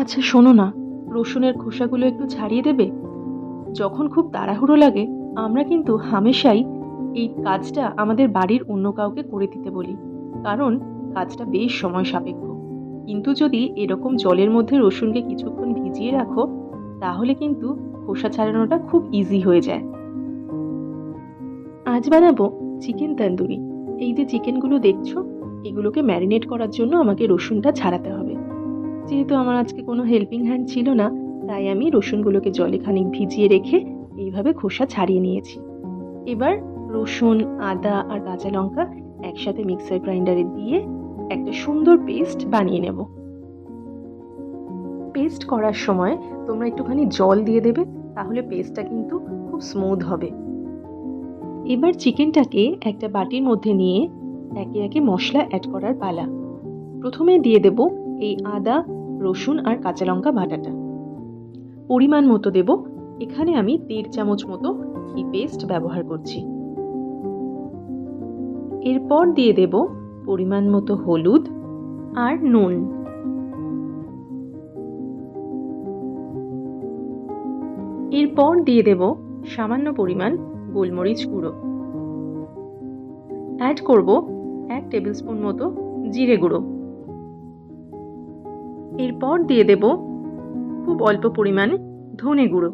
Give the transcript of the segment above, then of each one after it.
আচ্ছা শোনো না। রসুনের খোসাগুলো একটু ছাড়িয়ে দেবে? যখন খুব তাড়াহুড়ো লাগে, আমরা কিন্তু হামেশাই এই কাজটা আমাদের বাড়ির অন্য কাউকে করে দিতে বলি। কারণ কাজটা বেশ সময় সাপেক্ষ। কিন্তু যদি এরকম জলের মধ্যে রসুনকে কিছুক্ষণ ভিজিয়ে রাখো, তাহলে কিন্তু খোসা ছাড়ানোটা খুব ইজি হয়ে যায়। আজ বানাবো চিকেন তন্দুরি। এই যে চিকেনগুলো দেখছ, এগুলোকে ম্যারিনেট করার জন্য আমাকে রসুনটা ছাড়াতে হবে। যেহেতু আমার আজকে কোনো হেল্পিং হ্যান্ড ছিল না, তাই আমি রসুনগুলোকে জলে খানিক ভিজিয়ে রেখে এইভাবে খোসা ছাড়িয়ে নিয়েছি। এবার রসুন, আদা আর কাঁচা লঙ্কা একসাথে মিক্সার গ্রাইন্ডারে দিয়ে একটা সুন্দর পেস্ট বানিয়ে নেব। পেস্ট করার সময় তোমরা একটুখানি জল দিয়ে দেবে, তাহলে পেস্টটা কিন্তু খুব স্মুথ হবে। এবার চিকেনটাকে একটা বাটির মধ্যে নিয়ে একে একে মশলা অ্যাড করার পালা। প্রথমে দিয়ে দেব এই আদা রসুন আর কাঁচা লঙ্কা বাটাটা। পরিমাণ মতো দেব। এখানে আমি দেড় চামচ মতো এই পেস্ট ব্যবহার করছি। এরপর দিয়ে দেব পরিমাণ মতো হলুদ আর নুন। এরপর দিয়ে দেব সামান্য পরিমাণ গোলমরিচ গুঁড়ো। অ্যাড করব এক টেবিল স্পুন মতো জিরে গুঁড়ো। এরপর দিয়ে দেব খুব অল্প পরিমাণে ধনে গুঁড়ো।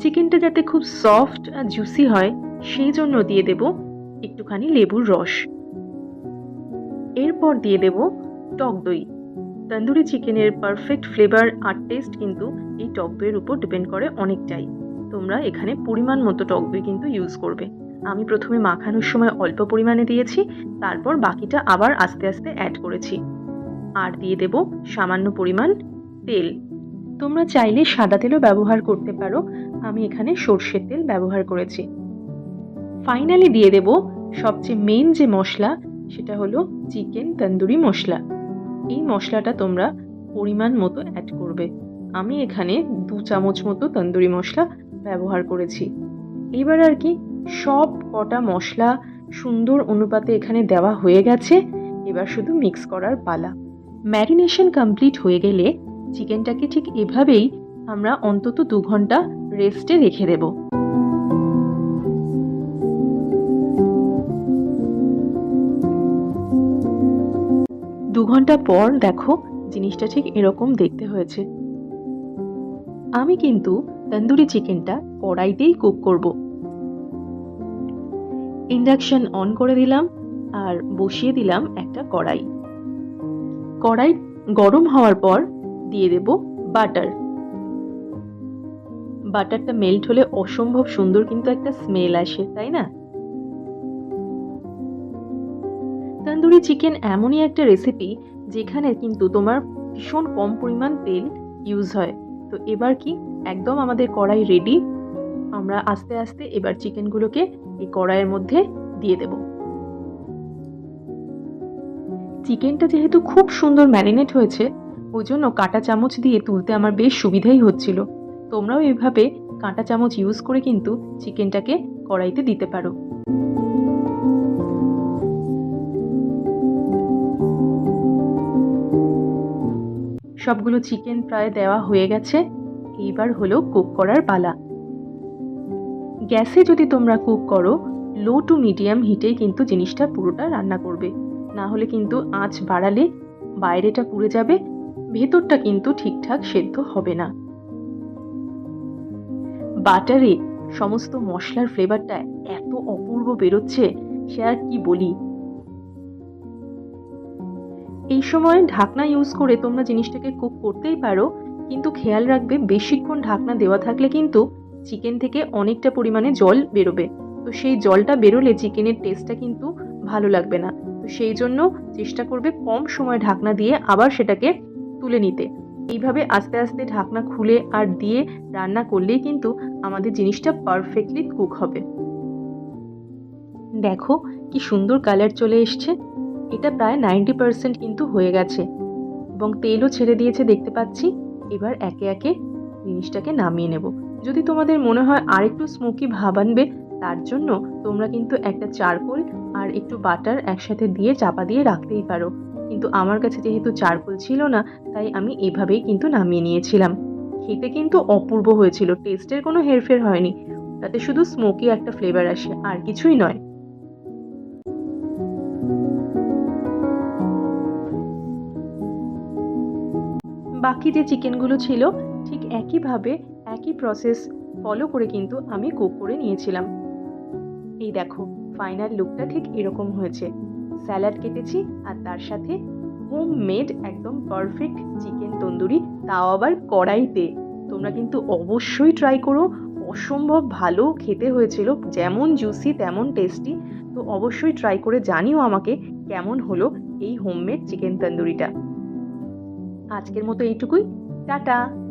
চিকেনটা যাতে খুব সফট আর জুসি হয়, সেই জন্য দিয়ে দেব একটুখানি লেবুর রস। এরপর দিয়ে দেব টক দই। তন্দুরি চিকেনের পারফেক্ট ফ্লেভার আর টেস্ট কিন্তু এই টক দইয়ের উপর ডিপেন্ড করে অনেকটাই। তোমরা এখানে পরিমাণ মতো টক দই কিন্তু ইউজ করবে। আমি প্রথমে মাখানোর সময় অল্প পরিমাণে দিয়েছি, তারপর বাকিটা আবার আস্তে আস্তে অ্যাড করেছি। আর দিয়ে দেব সামান্য পরিমাণ তেল। তোমরা চাইলে সাদা তেলও ব্যবহার করতে পারো, আমি এখানে সর্ষের তেল ব্যবহার করেছি। ফাইনালি দিয়ে দেব সবচেয়ে মেন যে মশলা, সেটা হলো চিকেন তন্দুরি মশলা। এই মশলাটা তোমরা পরিমাণ মতো অ্যাড করবে। আমি এখানে দু চামচ মতো তন্দুরি মশলা ব্যবহার করেছি। এবার আর কি সব কটা মশলা সুন্দর অনুপাতে এখানে দেওয়া হয়ে গেছে। এবার শুধু মিক্স করার পালা। ম্যারিনেশন কমপ্লিট হয়ে গেলে চিকেনটাকে ঠিক এভাবেই আমরা অন্তত দু ঘণ্টা রেস্টে রেখে দেব। দু ঘণ্টা পর দেখো জিনিসটা ঠিক এরকম দেখতে হয়েছে। আমি কিন্তু তন্দুরি চিকেনটা কড়াইতেই কুক করব। ইন্ডাকশন অন করে দিলাম আর বসিয়ে দিলাম একটা কড়াই। কড়াই গরম হওয়ার পর দিয়ে দেব বাটার। বাটারটা মেল্ট হলে অসম্ভব সুন্দর কিন্তু একটা স্মেল আসে, তাই না? তন্দুরি চিকেন এমনই একটা রেসিপি যেখানে কিন্তু তোমার ভীষণ কম পরিমাণ তেল ইউজ হয়। তো এবার কি একদম আমাদের কড়াই রেডি আমরা আস্তে আস্তে এবার চিকেনগুলোকে এই কড়াইয়ের মধ্যে দিয়ে দেব। চিকেনটা যেহেতু খুব সুন্দর ম্যারিনেট হয়েছে ওই জন্য কাঁটা চামচ দিয়ে তুলতে আমার বেশ সুবিধাই হচ্ছিল। তোমরাও এভাবে কাঁটা চামচ ইউজ করে কিন্তু চিকেনটাকে কড়াইতে দিতে পারো। সবগুলো চিকেন প্রায় দেওয়া হয়ে গেছে, এইবার হলো কুক করার পালা। গ্যাসে যদি তোমরা কুক করো, লো টু মিডিয়াম হিটেই কিন্তু জিনিসটা পুরোটা রান্না করবে। না হলে কিন্তু আঁচ বাড়ালে বাইরেটা পুড়ে যাবে, ভেতরটা কিন্তু ঠিকঠাক সেদ্ধ হবে না। বাটারে সমস্ত মশলার ফ্লেভারটা এত অপূর্ব বেরোচ্ছে, সে আর কি বলি? এই সময় ঢাকনা ইউজ করে তোমরা জিনিসটাকে কুক করতেই পারো, কিন্তু খেয়াল রাখবে বেশিক্ষণ ঢাকনা দেওয়া থাকলে কিন্তু চিকেন থেকে অনেকটা পরিমাণে জল বেরোবে। তো সেই জলটা বেরোলে চিকেনের টেস্টটা কিন্তু ভালো লাগবে না। তো সেই জন্য চেষ্টা করবে কম সময় ঢাকনা দিয়ে আবার সেটাকে তুলে নিতে। এইভাবে আস্তে আস্তে ঢাকনা খুলে আর দিয়ে রান্না করলেই কিন্তু আমাদের জিনিসটা পারফেক্টলি কুক হবে। দেখো কি সুন্দর কালার চলে এসছে। এটা প্রায় নাইনটি পার্সেন্ট কিন্তু হয়ে গেছে। এবং তেলও ছেড়ে দিয়েছে দেখতে পাচ্ছি। এবার একে একে জিনিসটাকে নামিয়ে নেব। যদি তোমাদের মনে হয় আর একটু স্মোকি ভাব আনবে, তার জন্য তোমরা কিন্তু একটা চারকোল আর একটু বাটার একসাথে দিয়ে চাপা দিয়ে রাখতেই পারো। কিন্তু আমার কাছে যেহেতু চারকোল ছিল না, তাই আমি এভাবেই কিন্তু নামিয়ে নিয়েছিলাম। খেতে কিন্তু অপূর্ব হয়েছিল, টেস্টের কোনো হেরফের হয়নি। তাতে শুধু স্মোকি একটা ফ্লেভার আসে, আর কিছুই নয়। বাকি যে চিকেনগুলো ছিল, ঠিক একইভাবে একই প্রসেস ফলো করে কিন্তু আমি কুক করে নিয়েছিলাম। এই দেখো ফাইনাল লুকটা ঠিক এরকম হয়েছে। স্যালাড কেটেছি আর তার সাথে হোম মেড একদম পারফেক্ট চিকেন তন্দুরি, তাও আবার কড়াইতে। তোমরা কিন্তু অবশ্যই ট্রাই করো। অসম্ভব ভালো খেতে হয়েছিল, যেমন জুসি তেমন টেস্টি তো অবশ্যই ট্রাই করে জানিও আমাকে কেমন হলো এই হোমমেড চিকেন তন্দুরিটা। আজকের মতো এইটুকুই। টাটা!